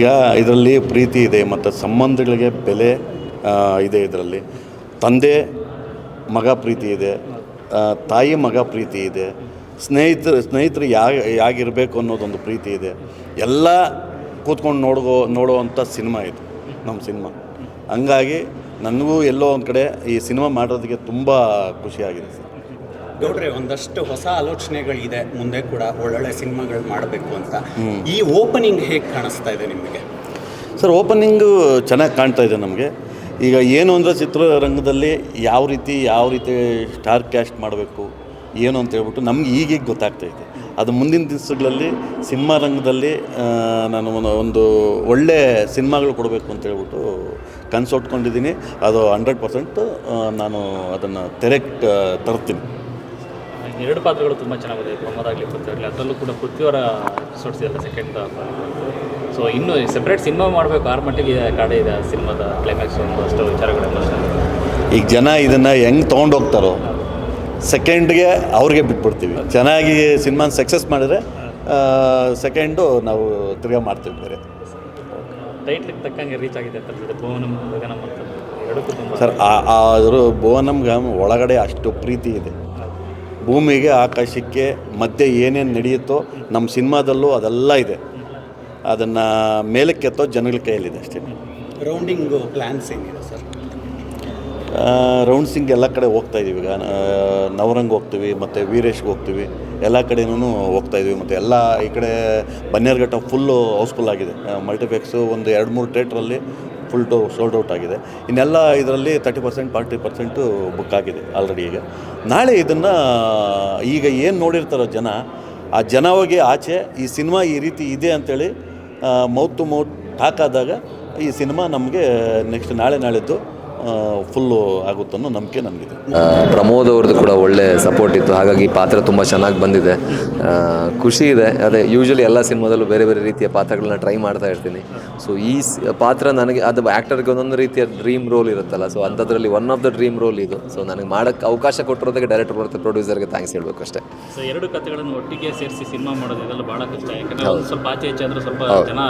ಈಗ ಇದರಲ್ಲಿ ಪ್ರೀತಿ ಇದೆ, ಮತ್ತು ಸಂಬಂಧಗಳಿಗೆ ಬೆಲೆ ಇದೆ ಇದರಲ್ಲಿ. ತಂದೆ, ಮಗ ಪ್ರೀತಿ ಇದೆ ತಾಯಿ, ಮಗ ಪ್ರೀತಿ ಇದೆ ಸ್ನೇಹಿತರು ಸ್ನೇಹಿತರು ಯಾ, ಯಾಗಿರಬೇಕು ಅನ್ನೋದೊಂದು ಪ್ರೀತಿ ಇದೆ. ಎಲ್ಲ ಕೂತ್ಕೊಂಡು ನೋಡ್ಗೋ, ನೋಡುವಂಥ ಸಿನಿಮಾ ಇದು, ನಮ್ಮ ಸಿನಿಮಾ. ಹಂಗಾಗಿ ನನಗೂ ಎಲ್ಲೋ ಒಂದು ಕಡೆ ಈ ಸಿನಿಮಾ ಮಾಡೋದಕ್ಕೆ ತುಂಬ ಖುಷಿಯಾಗಿದೆ ಸರ್. ಗೌಡ್ರೆ ಒಂದಷ್ಟು ಹೊಸ ಆಲೋಚನೆಗಳಿದೆ. ಮುಂದೆ ಕೂಡ ಒಳ್ಳೊಳ್ಳೆ ಸಿನಿಮಾಗಳು ಮಾಡಬೇಕು ಅಂತ. ಈ ಓಪನಿಂಗ್ ಹೇಗೆ ಕಾಣಿಸ್ತಾ ಇದೆ ನಿಮಗೆ? ಸರ್ ಓಪನಿಂಗು ಚೆನ್ನಾಗಿ ಕಾಣ್ತಾ ಇದೆ ನಮಗೆ. ಈಗ ಏನು ಅಂದರೆ ಚಿತ್ರರಂಗದಲ್ಲಿ ಯಾವ ರೀತಿ ಯಾವ ರೀತಿ ಸ್ಟಾರ್ ಕ್ಯಾಸ್ಟ್ ಮಾಡಬೇಕು ಏನು ಅಂತ ಹೇಳ್ಬಿಟ್ಟು ನಮ್ಗೆ ಈಗೀಗ ಗೊತ್ತಾಗ್ತಾ ಇದೆ. ಅದು ಮುಂದಿನ ದಿವಸಗಳಲ್ಲಿ ಸಿನಿಮಾ ರಂಗದಲ್ಲಿ ನಾನು ಒಂದು ಒಳ್ಳೆ ಸಿನಿಮಾಗಳು ಕೊಡಬೇಕು ಅಂತ ಹೇಳ್ಬಿಟ್ಟು ಕನಸು ಹೊಟ್ಕೊಂಡಿದ್ದೀನಿ ಅದು ಹಂಡ್ರೆಡ್ ಪರ್ಸೆಂಟ್ ನಾನು ಅದನ್ನು ತೆರೆ ತರ್ತೀನಿ. ಎರಡು ಪಾತ್ರಗಳು ತುಂಬ ಚೆನ್ನಾಗಿದೆ. ಪ್ರಮೋದ್ ಆಗಲಿ ಪೃಥ್ವಿ ಆಗಲಿ ಅದರಲ್ಲೂ ಕೂಡ ಪೃಥ್ವಿಯವರ ಎಪಿಸೋಡ್ಸ್ ಸೆಕೆಂಡ್ ಸೊ ಇನ್ನೂ ಸೆಪ್ರೇಟ್ ಸಿನಿಮಾ ಮಾಡಬೇಕು ಆರು ಮಟ್ಟಿಗೆ ಕಾಡೆ ಇದೆ ಸಿನಿಮಾದ ಕ್ಲೈಮ್ಯಾಕ್ಸ್ ಒಂದು ಅಷ್ಟು ವಿಚಾರಗಳೆಲ್ಲ ಈಗ ಜನ ಇದನ್ನು ಹೆಂಗೆ ತೊಗೊಂಡೋಗ್ತಾರೋ ಸೆಕೆಂಡ್ಗೆ ಅವ್ರಿಗೆ ಬಿಟ್ಬಿಡ್ತೀವಿ. ಚೆನ್ನಾಗಿ ಸಿನಿಮಾನ ಸಕ್ಸಸ್ ಮಾಡಿದ್ರೆ ಸೆಕೆಂಡು ನಾವು ತಿರ್ಗಾ ಮಾಡ್ತೀವಿ ಬೇರೆ ಟೈಟ್ಲಿಗೆ ತಕ್ಕಂಗೆ ರೀಚ್ ಆಗಿದೆ ಅಂತ ಭುವನಂ ಗಗನಂ ಅಂತ. ಸರ್ ಆ ಆದರೂ ಭುವನಂಗೆ ಒಳಗಡೆ ಅಷ್ಟು ಪ್ರೀತಿ ಇದೆ. ಭೂಮಿಗೆ ಆಕಾಶಕ್ಕೆ ಮಧ್ಯೆ ಏನೇನು ನಡೆಯುತ್ತೋ ನಮ್ಮ ಸಿನಿಮಾದಲ್ಲೂ ಅದೆಲ್ಲ ಇದೆ. ಅದನ್ನು ಮೇಲಕ್ಕೆತ್ತೋ ಜನಗಳ ಕೈಯಲ್ಲಿದೆ ಅಷ್ಟೇ. ರೌಂಡಿಂಗ್ ಪ್ಲ್ಯಾನ್ಸ್ ಏನಿದೆ ಸರ್? ರೌಂಡ್ಸಿಂಗ್ ಎಲ್ಲ ಕಡೆ ಹೋಗ್ತಾ ಇದೀವಿ ಈಗ. ನವರಂಗ್ ಹೋಗ್ತೀವಿ ಮತ್ತು ವೀರೇಶ್ಗೆ ಹೋಗ್ತೀವಿ. ಎಲ್ಲ ಕಡೆನೂ ಹೋಗ್ತಾ ಇದೀವಿ. ಮತ್ತು ಎಲ್ಲ ಈ ಕಡೆ ಬನ್ನೇರ್ಘಟ್ಟ ಫುಲ್ಲು ಹೌಸ್ಫುಲ್ ಆಗಿದೆ. ಮಲ್ಟಿಪ್ಲೆಕ್ಸು ಒಂದು ಎರಡು ಮೂರು ಥಿಯೇಟ್ರಲ್ಲಿ ಫುಲ್ ಟು ಸೋಲ್ಡ್ ಔಟ್ ಆಗಿದೆ. ಇನ್ನೆಲ್ಲ ಇದರಲ್ಲಿ thirty percent forty percent book ಆಗಿದೆ ಆಲ್ರೆಡಿ ಈಗ. ನಾಳೆ ಇದನ್ನು, ಈಗ ಏನು ನೋಡಿರ್ತಾರೋ ಜನ, ಆ ಜನ ಹೋಗಿ ಆಚೆ, ಈ ಸಿನಿಮಾ ಈ ರೀತಿ ಇದೆ ಅಂಥೇಳಿ ಮೌತ್ ಟು ಮೌತ್ ಟಾಕ್ ಆದಾಗ ಈ ಸಿನಿಮಾ ನಮಗೆ ನೆಕ್ಸ್ಟ್ ನಾಳೆ ನಾಳಿದ್ದು ಫುಲ್ಲು ಆಗುತ್ತನ್ನೋ ನಂಬಿಕೆ ನನಗಿದೆ ಪ್ರಮೋದ್ ಅವ್ರದ್ದು ಕೂಡ ಒಳ್ಳೆ ಸಪೋರ್ಟ್ ಇತ್ತು. ಹಾಗಾಗಿ ಈ ಪಾತ್ರ ತುಂಬ ಚೆನ್ನಾಗಿ ಬಂದಿದೆ. ಖುಷಿ ಇದೆ. ಅದೇ ಯೂಶ್ವಲಿ ಎಲ್ಲ ಸಿನಿಮಾದಲ್ಲೂ ಬೇರೆ ಬೇರೆ ರೀತಿಯ ಪಾತ್ರಗಳನ್ನ ಟ್ರೈ ಮಾಡ್ತಾ ಇರ್ತೀನಿ. ಸೊ ಈ ಸ್- ಪಾತ್ರ ನನಗೆ ಅದು ಆ್ಯಕ್ಟರ್ಗೆ ಒಂದೊಂದು ರೀತಿಯ ಡ್ರೀಮ್ ರೋಲ್ ಇರುತ್ತಲ್ಲ. ಸೊ ಅಂಥದ್ರಲ್ಲಿ one of the dream role ಇದು. ಸೊ ನನಗೆ ಮಾಡೋಕ್ಕೆ ಅವಕಾಶ ಕೊಟ್ಟಿರೋದಕ್ಕೆ ಡೈರೆಕ್ಟರ್ ಮತ್ತು ಪ್ರೊಡ್ಯೂಸರ್ಗೆ ಥ್ಯಾಂಕ್ಸ್ ಹೇಳಬೇಕು ಅಷ್ಟೇ. ಸೊ ಎರಡು ಕಥೆಗಳನ್ನು ಒಟ್ಟಿಗೆ ಸೇರಿಸಿ ಸಿನಿಮಾ ಮಾಡೋದು ಇದೆಲ್ಲ ಭಾಳ ಕಷ್ಟ. ಯಾಕಂದ್ರೆ ಒಂದು ಸ್ವಲ್ಪ ಆಚೆ ಈಚೆ ಅಂದ್ರೆ ಸ್ವಲ್ಪ ಜನ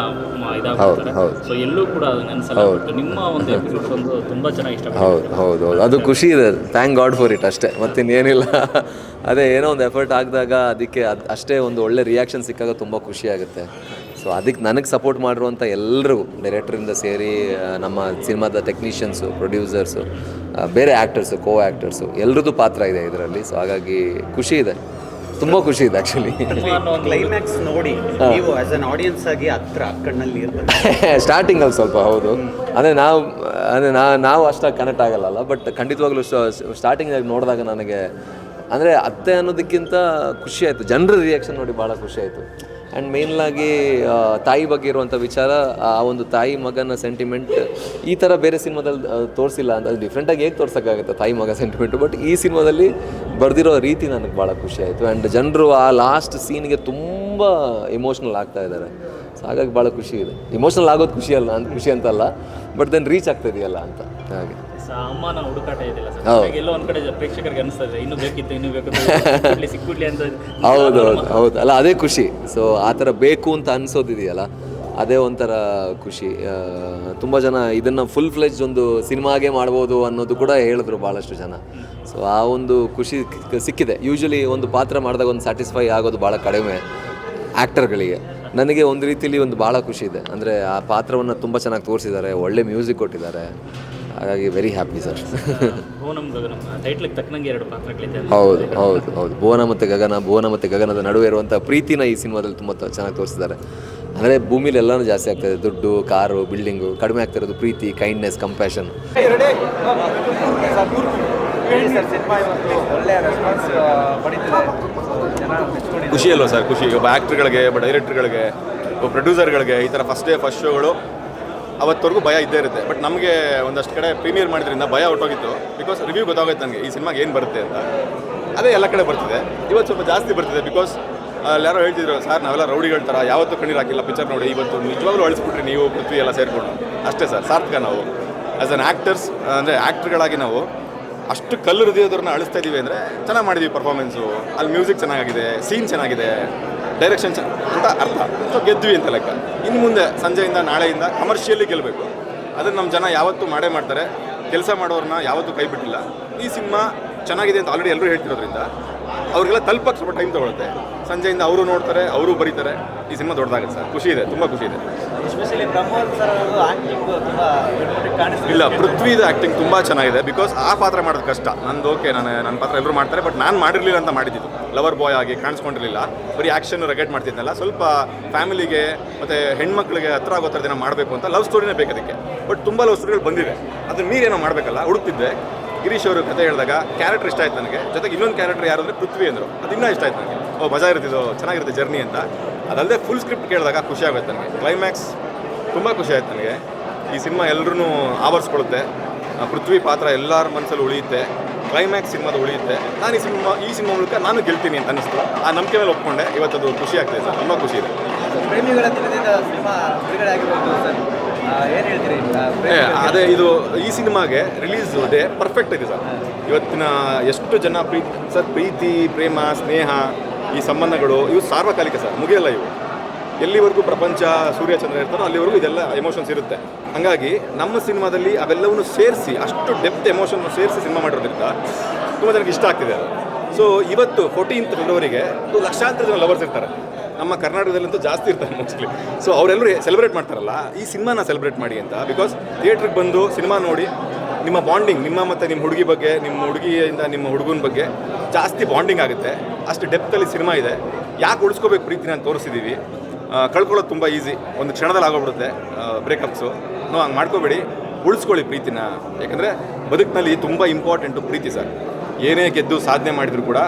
ಇದಾಗ್ತಾರೆ. ಸೊ ಎಲ್ಲೂ ಕೂಡ ಅದು ಅನ್ಸಲ್ಲ ನಿಮ್ಮ ಒಂದು ಎಪಿಸೋಡ್ಸ್ ಒಂದು ತುಂಬ ಹೌದು ಹೌದು ಹೌದು. ಅದು ಖುಷಿ ಇದೆ. ಥ್ಯಾಂಕ್ ಗಾಡ್ ಫಾರ್ ಇಟ್ ಅಷ್ಟೇ. ಮತ್ತಿನ್ನೇನಿಲ್ಲ. ಅದೇ ಏನೋ ಒಂದು ಎಫರ್ಟ್ ಆಗಿದಾಗ ಅದಕ್ಕೆ ಅದು ಅಷ್ಟೇ ಒಂದು ಒಳ್ಳೆ ರಿಯಾಕ್ಷನ್ ಸಿಕ್ಕಾಗ ತುಂಬ ಖುಷಿ ಆಗುತ್ತೆ. ಸೊ ಅದಕ್ಕೆ ನನಗೆ ಸಪೋರ್ಟ್ ಮಾಡಿರುವಂಥ ಎಲ್ಲರಿಗೂ ಡೈರೆಕ್ಟ್ರಿಂದ ಸೇರಿ ನಮ್ಮ ಸಿನಿಮಾದ ಟೆಕ್ನಿಷಿಯನ್ಸು ಪ್ರೊಡ್ಯೂಸರ್ಸು ಬೇರೆ ಆ್ಯಕ್ಟರ್ಸು ಕೋ ಆ್ಯಕ್ಟರ್ಸು ಎಲ್ರದ್ದು ಪಾತ್ರ ಇದೆ ಇದರಲ್ಲಿ. ಸೊ ಹಾಗಾಗಿ ಖುಷಿ ಇದೆ. ತುಂಬ ಖುಷಿ ಇದೆ ಆ್ಯಕ್ಚುಲಿ ಕ್ಲೈಮ್ಯಾಕ್ಸ್ ನೋಡಿ ನೀವು ಆಸ್ ಅನ್ ಆಡಿಯನ್ಸ್ ಆಗಿ ಹತ್ರ ಕಣ್ಣಲ್ಲಿ ಸ್ಟಾರ್ಟಿಂಗ್ ಸ್ಟಾರ್ಟಿಂಗಲ್ಲಿ ಸ್ವಲ್ಪ ಹೌದು. ಅಂದರೆ ನಾವು ಅಂದರೆ ನಾ ನಾವು ಅಷ್ಟಾಗಿ ಕನೆಕ್ಟ್ ಆಗಲ್ಲ ಬಟ್ ಖಂಡಿತವಾಗ್ಲೂ ಸ್ಟಾರ್ಟಿಂಗ್ ನೋಡಿದಾಗ ನನಗೆ ಅಂದರೆ ಅತ್ತೆ ಅನ್ನೋದಕ್ಕಿಂತ ಖುಷಿ ಆಯಿತು. ಜನರ ರಿಯಾಕ್ಷನ್ ನೋಡಿ ಭಾಳ ಖುಷಿ ಆಯಿತು. ಆ್ಯಂಡ್ ಮೇನ್ಲಾಗಿ ತಾಯಿ ಬಗ್ಗೆ ಇರುವಂಥ ವಿಚಾರ, ಆ, ಒಂದು ತಾಯಿ ಮಗನ ಸೆಂಟಿಮೆಂಟ್ ಈ ಥರ ಬೇರೆ ಸಿನಿಮಾದಲ್ಲಿ ತೋರಿಸಿಲ್ಲ ಅಂತ. ಅದು ಡಿಫ್ರೆಂಟಾಗಿ ಹೇಗೆ ತೋರ್ಸೋಕ್ಕಾಗುತ್ತೆ ತಾಯಿ ಮಗ ಸೆಂಟಿಮೆಂಟು ಬಟ್ ಈ ಸಿನಿಮಾದಲ್ಲಿ ಬರೆದಿರೋ ರೀತಿ ನನಗೆ ಭಾಳ ಖುಷಿ ಆಯಿತು. ಆ್ಯಂಡ್ ಜನರು ಆ ಲಾಸ್ಟ್ ಸೀನ್ಗೆ ತುಂಬ ಇಮೋಷ್ನಲ್ ಆಗ್ತಾ ಇದ್ದಾರೆ. ಸೊ ಹಾಗಾಗಿ ಭಾಳ ಖುಷಿ ಇದೆ. ಇಮೋಷ್ನಲ್ ಆಗೋದು ಖುಷಿ ಅಲ್ಲ ಅಂತ ಖುಷಿ ಅಂತಲ್ಲ. ಬಟ್ ದೆನ್ ರೀಚ್ ಆಗ್ತಾ ಇದೆಯಲ್ಲ ಅಂತ. ಹಾಗೆ. ಅಮ್ಮನ ಹುಡುಕಾಟ ಸರ್? ಹೌದು. ಎಲ್ಲೋ ಒಂದ್ ಕಡೆ ಪ್ರೇಕ್ಷಕರಿಗೆ ಅನಿಸ್ತದೆ ಇನ್ನು ಬೇಕಿತ್ತು ಇನ್ನು ಬೇಕು ಸಿಕ್ಬಿಡ್ಲಿ ಅಂತ ಹೌದು ಹೌದು ಹೌದು. ಅಲ್ಲ ಅದೇ ಖುಷಿ. ಸೊ ಆ ಥರ ಬೇಕು ಅಂತ ಅನ್ಸೋದಿದೆಯಲ್ಲ ಅದೇ ಒಂಥರ ಖುಷಿ. ತುಂಬ ಜನ ಇದನ್ನು ಫುಲ್ ಫ್ಲೆಜ್ ಒಂದು ಸಿನಿಮಾಗೆ ಮಾಡ್ಬೋದು ಅನ್ನೋದು ಕೂಡ ಹೇಳಿದ್ರು ಭಾಳಷ್ಟು ಜನ. ಸೊ ಆ ಒಂದು ಖುಷಿ ಸಿಕ್ಕಿದೆ. ಯೂಶ್ವಲಿ ಒಂದು ಪಾತ್ರ ಮಾಡಿದಾಗ ಒಂದು ಸ್ಯಾಟಿಸ್ಫೈ ಆಗೋದು ಭಾಳ ಕಡಿಮೆ ಆ್ಯಕ್ಟರ್ಗಳಿಗೆ ನನಗೆ ಒಂದು ರೀತಿಲಿ ಒಂದು ಭಾಳ ಖುಷಿ ಇದೆ. ಅಂದರೆ ಆ ಪಾತ್ರವನ್ನು ತುಂಬ ಚೆನ್ನಾಗಿ ತೋರಿಸಿದ್ದಾರೆ ಒಳ್ಳೆ ಮ್ಯೂಸಿಕ್ ಕೊಟ್ಟಿದ್ದಾರೆ. ಹಾಗಾಗಿ ವೆರಿ ಹ್ಯಾಪಿ ಸರ್ ಹೌದು ಹೌದು ಹೌದು. ಭುವನ ಮತ್ತು ಗಗನ ಭುವನ ಮತ್ತು ಗಗನದ ನಡುವೆ ಇರುವಂಥ ಪ್ರೀತಿನ ಈ ಸಿನಿಮಾದಲ್ಲಿ ತುಂಬ ಚೆನ್ನಾಗಿ ತೋರಿಸಿದ್ದಾರೆ. ಅಂದರೆ ಭೂಮಿಲಿ ಎಲ್ಲನೂ ಜಾಸ್ತಿ ಆಗ್ತದೆ ದುಡ್ಡು ಕಾರು ಬಿಲ್ಡಿಂಗು ಕಡಿಮೆ ಆಗ್ತಿರೋದು ಪ್ರೀತಿ ಕೈಂಡ್ನೆಸ್ ಕಂಪ್ಯಾಷನ್ ಖುಷಿ ಅಲ್ವಾ ಸರ್ ಖುಷಿ. ಒಬ್ಬ ಆ್ಯಕ್ಟ್ರ್ಗಳಿಗೆ ಒಬ್ಬ ಡೈರೆಕ್ಟ್ರ್ಗಳಿಗೆ ಒಬ್ಬ ಪ್ರೊಡ್ಯೂಸರ್ಗಳಿಗೆ ಈ ಥರ ಫಸ್ಟ್ ಡೇ ಫಸ್ಟ್ ಶೋಗಳು ಅವತ್ತವರೆಗೂ ಭಯ ಇದ್ದೇ ಇರುತ್ತೆ. ಬಟ್ ನಮಗೆ ಒಂದಷ್ಟು ಕಡೆ ಪ್ರೀಮಿಯರ್ ಮಾಡಿದ್ರಿಂದ ಭಯ ಹೊಟ್ಟೋಗಿತ್ತು. ಬಿಕಾಸ್ ರಿವ್ಯೂ ಗೊತ್ತಾಗುತ್ತೆ ನನಗೆ, ಈ ಸಿನಿಮಾಗೆ ಏನು ಬರುತ್ತೆ ಅಂತ. ಅದೇ ಎಲ್ಲ ಕಡೆ ಬರ್ತಿದೆ. ಇವತ್ತು ಸ್ವಲ್ಪ ಜಾಸ್ತಿ ಬರ್ತಿದೆ ಬಿಕಾಸ್ ಎಲ್ಲರೂ ಹೇಳ್ತಿದ್ರು ಸರ್ ನಾವೆಲ್ಲ ರೌಡಿಗಳ ಥರ ಯಾವತ್ತೂ ಕಣ್ಣೀರು ಹಾಕಿಲ್ಲ ಪಿಕ್ಚರ್ ನೋಡಿ, ಇವತ್ತು ನಿಜವಾಗ್ಲೂ ಅಳಿಸ್ಬಿಟ್ರಿ ನೀವು, ಪೃಥ್ವಿ ಎಲ್ಲ ಸೇರಿಕೊಂಡು. ಅಷ್ಟೇ ಸರ್ ಸಾರ್ಥಕ ನಾವು. ಆ್ಯಸ್ ಅನ್ ಆ್ಯಕ್ಟರ್ಸ್ ಅಂದರೆ ಆ್ಯಕ್ಟ್ರ್ಗಳಾಗಿ ನಾವು ಅಷ್ಟು ಕಲ್ಲು ಹೃದಯದವ್ರನ್ನ ಅಳಿಸ್ತಾ ಇದ್ದೀವಿ ಅಂದರೆ ಚೆನ್ನಾಗಿ ಮಾಡಿದ್ವಿ ಪರ್ಫಾರ್ಮೆನ್ಸು ಅಲ್ಲಿ ಮ್ಯೂಸಿಕ್ ಚೆನ್ನಾಗಿದೆ ಸೀನ್ ಚೆನ್ನಾಗಿದೆ. ಡೈರೆಕ್ಷನ್ ಅಂತ ಅರ್ಥ. ಸೊ ಗೆದ್ವಿ ಅಂತ ಲೆಕ್ಕ. ಇನ್ನು ಮುಂದೆ ಸಂಜೆಯಿಂದ, ನಾಳೆಯಿಂದ ಕಮರ್ಷಿಯಲಿ ಗೆಲ್ಲಬೇಕು ಅದನ್ನು ನಮ್ಮ ಜನ ಯಾವತ್ತೂ ಮಾಡೇ ಮಾಡ್ತಾರೆ. ಕೆಲಸ ಮಾಡೋರನ್ನ ಯಾವತ್ತೂ ಕೈ ಬಿಟ್ಟಿಲ್ಲ. ಈ ಸಿನಿಮಾ ಚೆನ್ನಾಗಿದೆ ಅಂತ ಆಲ್ರೆಡಿ ಎಲ್ಲರೂ ಹೇಳ್ತಿರೋದ್ರಿಂದ ಅವ್ರಿಗೆಲ್ಲ ತಲುಪಕ್ಕೆ ಸ್ವಲ್ಪ ಟೈಮ್ ತೊಗೊಳುತ್ತೆ. ಸಂಜೆಯಿಂದ ಅವರು ನೋಡ್ತಾರೆ, ಅವರು ಬರೀತಾರೆ. ಈ ಸಿನಿಮಾ ದೊಡ್ಡದಾಗುತ್ತೆ ಸರ್. ಖುಷಿ ಇದೆ, ತುಂಬ ಖುಷಿ ಇದೆ. ಆಕ್ಟಿಂಗ್ ಇಲ್ಲ, ಪೃಥ್ವಿದ ಆ್ಯಕ್ಟಿಂಗ್ ತುಂಬ ಚೆನ್ನಾಗಿದೆ ಬಿಕಾಸ್ ಆ ಪಾತ್ರ ಮಾಡೋದು ಕಷ್ಟ. ನಂದು ಓಕೆ ನಾನು, ನನ್ನ ಪಾತ್ರ ಎಲ್ಲರೂ ಮಾಡ್ತಾರೆ ಬಟ್ ನಾನು ಮಾಡಿರಲಿಲ್ಲ ಅಂತ ಮಾಡಿದ್ದು. ಲವರ್ ಬಾಯ್ ಆಗಿ ಕಾಣಿಸ್ಕೊಂಡಿರಲಿಲ್ಲ. ಬರೀ ಆ್ಯಕ್ಷನ್ ರೆಕೆಟ್ ಮಾಡ್ತಿದ್ನಲ್ಲ, ಸ್ವಲ್ಪ ಫ್ಯಾಮಿಲಿಗೆ ಮತ್ತು ಹೆಣ್ಮಕ್ಳಿಗೆ ಹತ್ರ ಆಗೋ ಥರ ದಿನ ಮಾಡಬೇಕು ಅಂತ ಲವ್ ಸ್ಟೋರಿನೇ ಬೇಕು ಅದಕ್ಕೆ. ಬಟ್ ತುಂಬ ಲವ್ ಸ್ಟೋರಿಗಳು ಬಂದಿವೆ. ಅದನ್ನ ನೀರೇನೋ ಮಾಡಬೇಕಲ್ಲ, ಹುಡುಕ್ತಿದ್ದೆ. ಗಿರೀಶ್ ಅವರು ಕತೆ ಹೇಳಿದಾಗ ಕ್ಯಾರೆಕ್ಟರ್ ಇಷ್ಟ ಆಯ್ತು ನನಗೆ. ಜೊತೆಗೆ ಇನ್ನೊಂದು ಕ್ಯಾರೆಕ್ಟರ್ ಯಾರು ಅಂದರೆ ಪೃಥ್ವಿ ಅಂದರು. ಅದು ಇನ್ನೂ ಇಷ್ಟ ಆಯ್ತು ನನಗೆ. ಓ, ಮಜಾ ಇರ್ತಿದ್ದು ಚೆನ್ನಾಗಿರುತ್ತೆ ಜರ್ನಿ ಅಂತ. ಅದಲ್ಲದೆ ಫುಲ್ ಸ್ಕ್ರಿಪ್ಟ್ ಕೇಳಿದಾಗ ಖುಷಿ ಆಗುತ್ತೆ ನನಗೆ. ಕ್ಲೈಮ್ಯಾಕ್ಸ್ ತುಂಬ ಖುಷಿ ಆಯ್ತು ನನಗೆ. ಈ ಸಿನಿಮಾ ಎಲ್ಲರೂ ಆವರಿಸ್ಕೊಳುತ್ತೆ. ಪೃಥ್ವಿ ಪಾತ್ರ ಎಲ್ಲರ ಮನಸ್ಸಲ್ಲಿ ಉಳಿಯುತ್ತೆ. ಕ್ಲೈಮ್ಯಾಕ್ಸ್ ಸಿನಿಮಾದ ಉಳಿಯುತ್ತೆ. ನಾನು ಈ ಸಿನಿಮಾ ಈ ಸಿನಿಮಾ ಮೂಲಕ ನಾನು ಗೆಲ್ತೀನಿ ಅಂತ ಅನಿಸ್ತು. ಆ ನಂಬಿಕೆ ಮೇಲೆ ಒಪ್ಕೊಂಡೆ. ಇವತ್ತದು ಖುಷಿ ಆಗ್ತಿದೆ ಸರ್. ತುಂಬ ಖುಷಿ ಇದೆ. ಅದೇ ಇದು ಈ ಸಿನಿಮಾಗೆ ರಿಲೀಸ್ ಡೇ ಪರ್ಫೆಕ್ಟ್ ಇದೆ ಸರ್. ಇವತ್ತಿನ ಎಷ್ಟು ಜನ ಪ್ರೀತಿ ಸರ್ ಪ್ರೀತಿ ಪ್ರೇಮ ಸ್ನೇಹ ಈ ಸಂಬಂಧಗಳು ಇವು ಸಾರ್ವಕಾಲಿಕ ಸರ್. ಮುಗಿಯಲ್ಲ ಇವು. ಎಲ್ಲಿವರೆಗೂ ಪ್ರಪಂಚ ಸೂರ್ಯಚಂದ್ರ ಇರ್ತಾರೋ ಅಲ್ಲಿವರೆಗೂ ಇದೆಲ್ಲ ಎಮೋಷನ್ಸ್ ಇರುತ್ತೆ. ಹಾಗಾಗಿ ನಮ್ಮ ಸಿನಿಮಾದಲ್ಲಿ ಅವೆಲ್ಲವನ್ನು ಸೇರಿಸಿ, ಅಷ್ಟು ಡೆಪ್ತ್ ಎಮೋಷನ್ ಸೇರಿಸಿ ಸಿನಿಮಾ ಮಾಡಿರೋದ್ರಿಂದ ತುಂಬ ಜನಕ್ಕೆ ಇಷ್ಟ ಆಗ್ತಿದೆ ಅದು. ಸೊ ಇವತ್ತು ಫೋರ್ಟೀನ್ತ್ ಫೆಬ್ರವರಿಗೆ ಲಕ್ಷಾಂತರ ಜನ ಲವರ್ಸ್ ಇರ್ತಾರೆ. ನಮ್ಮ ಕರ್ನಾಟಕದಲ್ಲಂತೂ ಜಾಸ್ತಿ ಇರ್ತಾರೆ ಮೋಸ್ಟ್ಲಿ ಸೊ ಅವರೆಲ್ಲರೂ ಸೆಲೆಬ್ರೇಟ್ ಮಾಡ್ತಾರಲ್ಲ, ಈ ಸಿನಿಮಾನ ಸೆಲೆಬ್ರೇಟ್ ಮಾಡಿ ಅಂತ. ಬಿಕಾಸ್ ಥಿಯೇಟ್ರಿಗೆ ಬಂದು ಸಿನಿಮಾ ನೋಡಿ, ನಿಮ್ಮ ಬಾಂಡಿಂಗ್ ನಿಮ್ಮ ಮತ್ತು ನಿಮ್ಮ ಹುಡುಗಿ ಬಗ್ಗೆ, ನಿಮ್ಮ ಹುಡುಗಿಯಿಂದ ನಿಮ್ಮ ಹುಡುಗನ ಬಗ್ಗೆ ಜಾಸ್ತಿ ಬಾಂಡಿಂಗ್ ಆಗುತ್ತೆ. ಅಷ್ಟು ಡೆಪ್ತಲ್ಲಿ ಸಿನಿಮಾ ಇದೆ. ಯಾಕೆ ಉಳಿಸ್ಕೋಬೇಕು ಪ್ರೀತಿನ ತೋರಿಸಿದ್ದೀವಿ ಕಳ್ಕೊಳ್ಳೋದು ತುಂಬ ಈಸಿ ಒಂದು ಕ್ಷಣದಲ್ಲಿ ಆಗೋಗ್ಬಿಡುತ್ತೆ ಬ್ರೇಕಪ್ಸು ನೋ ಹಂಗೆ ಮಾಡ್ಕೋಬೇಡಿ. ಉಳಿಸ್ಕೊಳ್ಳಿ ಪ್ರೀತಿನ. ಯಾಕಂದರೆ ಬದುಕಿನಲ್ಲಿ ತುಂಬ ಇಂಪಾರ್ಟೆಂಟು ಪ್ರೀತಿ ಸರ್. ಏನೇ ಗೆದ್ದು ಸಾಧನೆ ಮಾಡಿದರೂ ಕೂಡ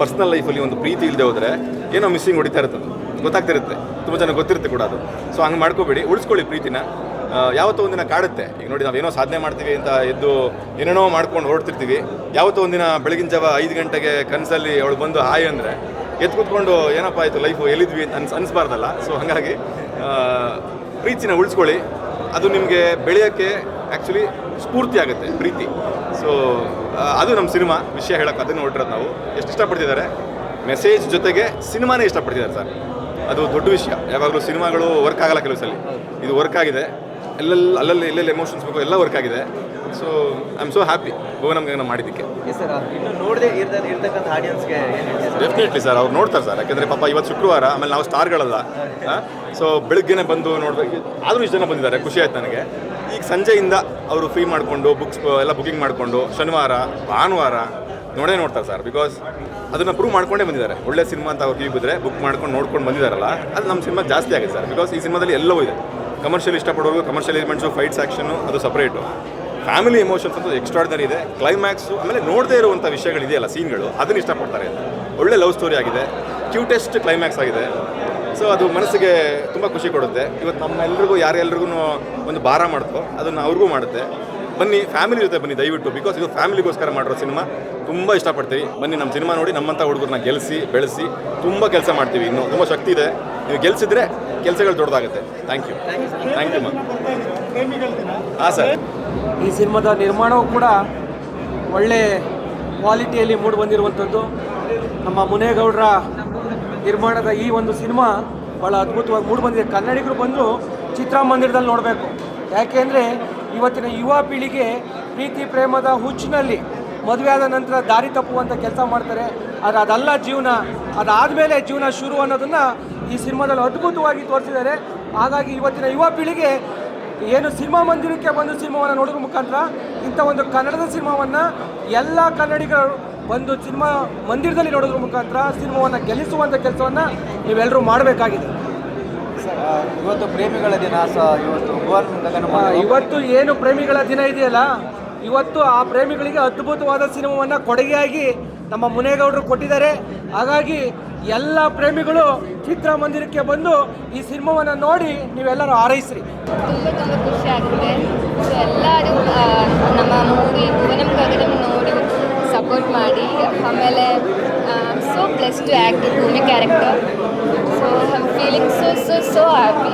ಪರ್ಸ್ನಲ್ ಲೈಫಲ್ಲಿ ಒಂದು ಪ್ರೀತಿ ಇಲ್ಲದೆ ಹೋದರೆ ಏನೋ ಮಿಸ್ಸಿಂಗ್ ಹೊಡಿತಾ ಇರುತ್ತೆ ಅದು. ಗೊತ್ತಾಗ್ತಿರುತ್ತೆ. ತುಂಬ ಜನ ಗೊತ್ತಿರುತ್ತೆ ಕೂಡ ಅದು. ಸೊ ಹಂಗೆ ಮಾಡ್ಕೋಬೇಡಿ. ಉಳಿಸ್ಕೊಳ್ಳಿ ಪ್ರೀತಿನ. ಯಾವತ್ತೋ ಒಂದಿನ ಕಾಡುತ್ತೆ. ಈಗ ನೋಡಿ ನಾವೇನೋ ಸಾಧನೆ ಮಾಡ್ತೀವಿ ಅಂತ ಎದ್ದು ಏನೇನೋ ಮಾಡ್ಕೊಂಡು ಹೊರಡ್ತಿರ್ತೀವಿ. ಯಾವತ್ತೋ ಒಂದಿನ ಬೆಳಗಿನ ಜಾವ ಐದು ಗಂಟೆಗೆ ಕನಸಲ್ಲಿ ಅವಳು ಬಂದು, ಹಾಯ್ ಅಂದರೆ ಎದ್ದು ಕುತ್ಕೊಂಡು ಏನಪ್ಪ ಆಯಿತು ಲೈಫು ಎಲ್ಲಿದ್ವಿ ಅಂತ ಅನ್ಸ್, ಅನಿಸ್ಬಾರ್ದಲ್ಲ. ಸೊ ಹಾಗಾಗಿ ಪ್ರೀತಿನ ಉಳಿಸ್ಕೊಳ್ಳಿ. ಅದು ನಿಮಗೆ ಬೆಳೆಯೋಕ್ಕೆ ಆ್ಯಕ್ಚುಲಿ ಸ್ಫೂರ್ತಿ ಆಗುತ್ತೆ, ಪ್ರೀತಿ. ಸೊ ಅದು ನಮ್ಮ ಸಿನಿಮಾ. ವಿಷಯ ಹೇಳೋಕೆ ಅದನ್ನು ಹೊರಟಿರೋದು ನಾವು. ಎಷ್ಟು ಇಷ್ಟಪಡ್ತಿದ್ದಾರೆ? ಮೆಸೇಜ್ ಜೊತೆಗೆ ಸಿನಿಮಾನೇ ಇಷ್ಟಪಡ್ತಿದ್ದಾರೆ ಸರ್. ಅದು ದೊಡ್ಡ ವಿಷಯ. ಯಾವಾಗಲೂ ಸಿನಿಮಾಗಳು ವರ್ಕ್ ಆಗಲ್ಲ ಕೆಲವು ಸಲ. ಇದು ವರ್ಕ್ ಆಗಿದೆ. ಎಲ್ಲೆಲ್ಲಿ ಅಲ್ಲಲ್ಲಿ ಎಲ್ಲೆಲ್ಲಿ ಎಮೋಷನ್ಸ್ ಬೇಕು, ಎಲ್ಲ ವರ್ಕ್ ಆಗಿದೆ. So I am so happy ಭುವನಂಗನ ಮಾಡಿದ್ದಕ್ಕೆ. ಎಸ್ ಸರ್ ಇನ್ನು ನೋಡದೆ ಇರ್ದ ಇರ್ತಕ್ಕಂಥ ಆಡಿಯನ್ಸ್ಗೆ ಏನು ಸರ್ ಡೆಫಿನೆಟ್ಲಿ ಸರ್ ಅವ್ರು ನೋಡ್ತಾರೆ ಸರ್ ಯಾಕಂದರೆ ಪಾಪ ಇವತ್ತು ಶುಕ್ರವಾರ ಆಮೇಲೆ ನಾವು ಸ್ಟಾರ್ಗಳಲ್ಲ. ಸೊ ಬೆಳಗ್ಗೆನೆ ಬಂದು ನೋಡ್ಬೇಕು. ಆದರೂ ಇಷ್ಟು ಜನ ಬಂದಿದ್ದಾರೆ. ಖುಷಿ ಆಯ್ತು ನನಗೆ. ಈಗ ಸಂಜೆಯಿಂದ ಅವರು ಫ್ರೀ ಮಾಡಿಕೊಂಡು ಬುಕ್ಸ್ ಎಲ್ಲ ಬುಕಿಂಗ್ ಮಾಡಿಕೊಂಡು ಶನಿವಾರ ಭಾನುವಾರ ನೋಡೇ ನೋಡ್ತಾರೆ ಸರ್ ಬಿಕಾಸ್ ಅದನ್ನು ಪ್ರೂವ್ ಮಾಡ್ಕೊಂಡೇ ಬಂದಿದ್ದಾರೆ. ಒಳ್ಳೆ ಸಿನಿಮಾ ಅಂತ ಅವ್ರು ಬಿದ್ದರೆ ಬುಕ್ ಮಾಡ್ಕೊಂಡು ನೋಡ್ಕೊಂಡು ಬಂದಿದ್ದಾರಲ್ಲ ಅದು ನಮ್ಮ ಸಿನಿಮಾ ಜಾಸ್ತಿ ಆಗಿದೆ ಸರ್ ಬಿಕಾಸ್ ಈ ಸಿನಿಮಾದಲ್ಲಿ ಎಲ್ಲವೂ ಇದೆ. ಕಮರ್ಷಿಯಲ್ ಇಷ್ಟಪಡೋರು ಕಮರ್ಷಿಯಲ್ ಎಲಿಮೆಂಟ್ಸು ಫೈಟ್ಸ್ ಆ್ಯಕ್ಷನು ಅದು ಸಪ್ರೇಟು ಫ್ಯಾಮಿಲಿ ಎಮೋಷನ್ಸ್ ಅಂತ ಎಕ್ಸ್ಟ್ರಾರ್ಡನರಿ ಇದೆ. ಕ್ಲೈಮ್ಯಾಕ್ಸು ಆಮೇಲೆ ನೋಡದೇ ಇರುವಂಥ ವಿಷಯಗಳಿದೆಯಲ್ಲ ಸೀನ್ಗಳು ಅದನ್ನು ಇಷ್ಟಪಡ್ತಾರೆ. ಒಳ್ಳೆ ಲವ್ ಸ್ಟೋರಿ ಆಗಿದೆ. ಕ್ಯೂಟೆಸ್ಟ್ ಕ್ಲೈಮ್ಯಾಕ್ಸ್ ಆಗಿದೆ. ಸೊ ಅದು ಮನಸ್ಸಿಗೆ ತುಂಬ ಖುಷಿ ಕೊಡುತ್ತೆ. ಇವತ್ತು ನಮ್ಮೆಲ್ರಿಗೂ ಯಾರೆಲ್ರಿಗೂ ಒಂದು ಭಾರ ಮಾಡುತ್ತೋ ಅದನ್ನು ಅವ್ರಿಗೂ ಮಾಡುತ್ತೆ. ಬನ್ನಿ ಫ್ಯಾಮಿಲಿ ಜೊತೆ ಬನ್ನಿ, ದಯವಿಟ್ಟು. ಬಿಕಾಸ್ ಇದು ಫ್ಯಾಮಿಲಿಗೋಸ್ಕರ ಮಾಡಿರೋ ಸಿನಿಮಾ ತುಂಬ ಇಷ್ಟಪಡ್ತೀವಿ. ಬನ್ನಿ ನಮ್ಮ ಸಿನಿಮಾ ನೋಡಿ ನಮ್ಮಂಥ ಹುಡುಗರನ್ನ ಗೆಲ್ಲಿಸಿ ಬೆಳೆಸಿ, ತುಂಬ ಕೆಲಸ ಮಾಡ್ತೀವಿ. ಇನ್ನೂ ತುಂಬ ಶಕ್ತಿ ಇದೆ. ನೀವು ಗೆಲ್ಸಿದ್ರೆ ಕೆಲಸಗಳು ದೊಡ್ಡದಾಗುತ್ತೆ. Thank you thank you ma'am ಹಾಂ, ಸರ್. ಈ ಸಿನಿಮಾದ ನಿರ್ಮಾಣವೂ ಕೂಡ ಒಳ್ಳೆ ಕ್ವಾಲಿಟಿಯಲ್ಲಿ ಮೂಡಿ ಬಂದಿರುವಂಥದ್ದು. ನಮ್ಮ ಮುನೇಗೌಡರ ನಿರ್ಮಾಣದ ಈ ಒಂದು ಸಿನಿಮಾ ಭಾಳ ಅದ್ಭುತವಾಗಿ ಮೂಡಿ ಬಂದಿದೆ. ಕನ್ನಡಿಗರು ಬಂದು ಚಿತ್ರಮಂದಿರದಲ್ಲಿ ನೋಡಬೇಕು. ಯಾಕೆಂದರೆ ಇವತ್ತಿನ ಯುವ ಪೀಳಿಗೆ ಪ್ರೀತಿ, ಪ್ರೇಮದ ಹುಚ್ಚಿನಲ್ಲಿ ಮದುವೆ ಆದ ನಂತರ ದಾರಿ ತಪ್ಪುವಂಥ ಕೆಲಸ ಮಾಡ್ತಾರೆ. ಆದರೆ ಅದಲ್ಲ ಜೀವನ. ಅದಾದಮೇಲೆ ಜೀವನ ಶುರು ಅನ್ನೋದನ್ನು ಈ ಸಿನಿಮಾದಲ್ಲಿ ಅದ್ಭುತವಾಗಿ ತೋರಿಸಿದ್ದಾರೆ. ಹಾಗಾಗಿ ಇವತ್ತಿನ ಯುವ ಪೀಳಿಗೆ ಏನು ಸಿನಿಮಾ ಮಂದಿರಕ್ಕೆ ಬಂದು ಸಿನಿಮಾವನ್ನು ನೋಡೋದ್ರ ಮುಖಾಂತರ ಇಂಥ ಒಂದು ಕನ್ನಡದ ಸಿನಿಮಾವನ್ನು ಎಲ್ಲ ಕನ್ನಡಿಗರು ಒಂದು ಸಿನಿಮಾ ಮಂದಿರದಲ್ಲಿ ನೋಡೋದ್ರ ಮುಖಾಂತರ ಸಿನಿಮಾವನ್ನು ಗೆಲ್ಲಿಸುವಂಥ ಕೆಲಸವನ್ನು ನೀವೆಲ್ಲರೂ ಮಾಡಬೇಕಾಗಿದೆ. ಇವತ್ತು ಪ್ರೇಮಿಗಳ ದಿನ ಸಹ ಇವತ್ತು ಇವತ್ತು ಏನು ಪ್ರೇಮಿಗಳ ದಿನ ಇದೆಯಲ್ಲ ಇವತ್ತು ಆ ಪ್ರೇಮಿಗಳಿಗೆ ಅದ್ಭುತವಾದ ಸಿನಿಮಾವನ್ನು ಕೊಡುಗೆಯಾಗಿ ನಮ್ಮ ಮುನೇಗೌಡರು ಕೊಟ್ಟಿದ್ದಾರೆ. ಹಾಗಾಗಿ ಎಲ್ಲ ಪ್ರೇಮಿಗಳು ಚಿತ್ರಮಂದಿರಕ್ಕೆ ಬಂದು ಈ ಸಿನಿಮಾವನ್ನು ನೋಡಿ ನೀವೆಲ್ಲರೂ ಹಾರೈಸ್ರಿ. ತುಂಬ ಖುಷಿ ಎಲ್ಲರೂ ನಮ್ಮ ಮೂವಿ ನೋಡಿ ಸಪೋರ್ಟ್ ಮಾಡಿ. ಆಮೇಲೆ so plus two act Bhoomi character feeling so so so happy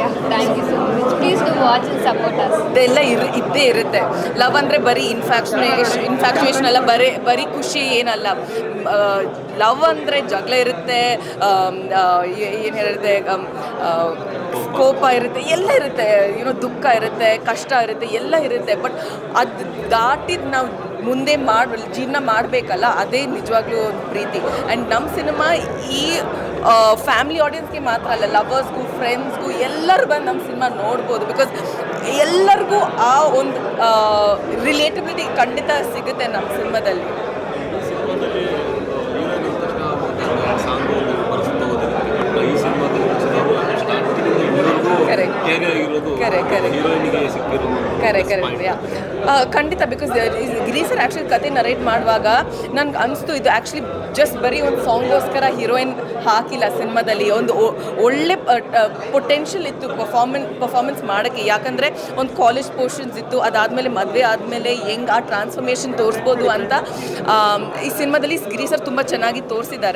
yeah thank you so much please to watch watch and support us ಇದೆಲ್ಲ ಇರ್, ಇದ್ದೇ ಇರುತ್ತೆ. ಲವ್ ಅಂದರೆ ಬರೀ ಇನ್ಫ್ಯಾಕ್ಷನೇಷನ್ ಇನ್ಫ್ಯಾಕ್ಚುಯೇಷನ್ ಅಲ್ಲ, ಬರೀ ಬರೀ ಖುಷಿ ಏನಲ್ಲ. ಲವ್ ಅಂದರೆ ಜಗಳ ಇರುತ್ತೆ ಏನು ಹೇಳಿರುತ್ತೆ ಕೋಪ ಇರುತ್ತೆ, ಎಲ್ಲ ಇರುತ್ತೆ. ಏನೋ ದುಃಖ ಇರುತ್ತೆ, ಕಷ್ಟ ಇರುತ್ತೆ, ಎಲ್ಲ ಇರುತ್ತೆ. ಬಟ್ ಅದು ದಾಟಿದ ನಾವು ಮುಂದೆ ಮಾಡಿ ಜೀವನ ಮಾಡಬೇಕಲ್ಲ, ಅದೇ ನಿಜವಾಗ್ಲೂ ಒಂದು ಪ್ರೀತಿ. ಆ್ಯಂಡ್ ನಮ್ಮ ಸಿನಿಮಾ ಈ ಫ್ಯಾಮಿಲಿ ಆಡಿಯನ್ಸ್ಗೆ ಮಾತ್ರ ಅಲ್ಲ ಲವರ್ಸ್ಗೂ ಫ್ರೆಂಡ್ಸ್ಗೂ ಎಲ್ಲರೂ ಬಂದು ನಮ್ಮ ಸಿನಿಮಾ ನೋಡ್ಬೋದು. ಬಿಕಾಸ್ ಎಲ್ಲರಿಗೂ ಆ ಒಂದು ರಿಲೇಟಬಿಲಿಟಿ ಖಂಡಿತ ಸಿಗುತ್ತೆ ನಮ್ಮ ಸಿನಿಮಾದಲ್ಲಿ ಕರೆ ಕರೆ. ಖಂಡಿತ ಬಿಕಾಸ್ ಗ್ರೀಸರ್ ಸರ್ ಆ್ಯಕ್ಚುಲಿ ಕತೆ ನರೇಟ್ ಮಾಡುವಾಗ ನನ್ಗೆ ಅನಿಸ್ತು ಇದು ಆ್ಯಕ್ಚುಲಿ ಜಸ್ಟ್ ಬರೀ ಒಂದು ಸಾಂಗ್ಗೋಸ್ಕರ ಹೀರೋಯಿನ್ ಹಾಕಿಲ್ಲ ಸಿನಿಮಾದಲ್ಲಿ. ಒಂದು ಒಳ್ಳೆ ಪೊಟೆನ್ಷಿಯಲ್ ಇತ್ತು ಪರ್ಫಾರ್ಮೆನ್ ಪರ್ಫಾರ್ಮೆನ್ಸ್ ಮಾಡೋಕ್ಕೆ. ಯಾಕಂದರೆ ಒಂದು ಕಾಲೇಜ್ ಪೋರ್ಷನ್ಸ್ ಇತ್ತು ಅದಾದಮೇಲೆ ಮದುವೆ ಆದಮೇಲೆ ಹೆಂಗೆ ಆ ಟ್ರಾನ್ಸ್ಫಾರ್ಮೇಷನ್ ತೋರಿಸ್ಬೋದು ಅಂತ ಈ ಸಿನಿಮಾದಲ್ಲಿ ಗ್ರೀಸರ್ ಸರ್ ತುಂಬ ಚೆನ್ನಾಗಿ ತೋರಿಸಿದ್ದಾರೆ.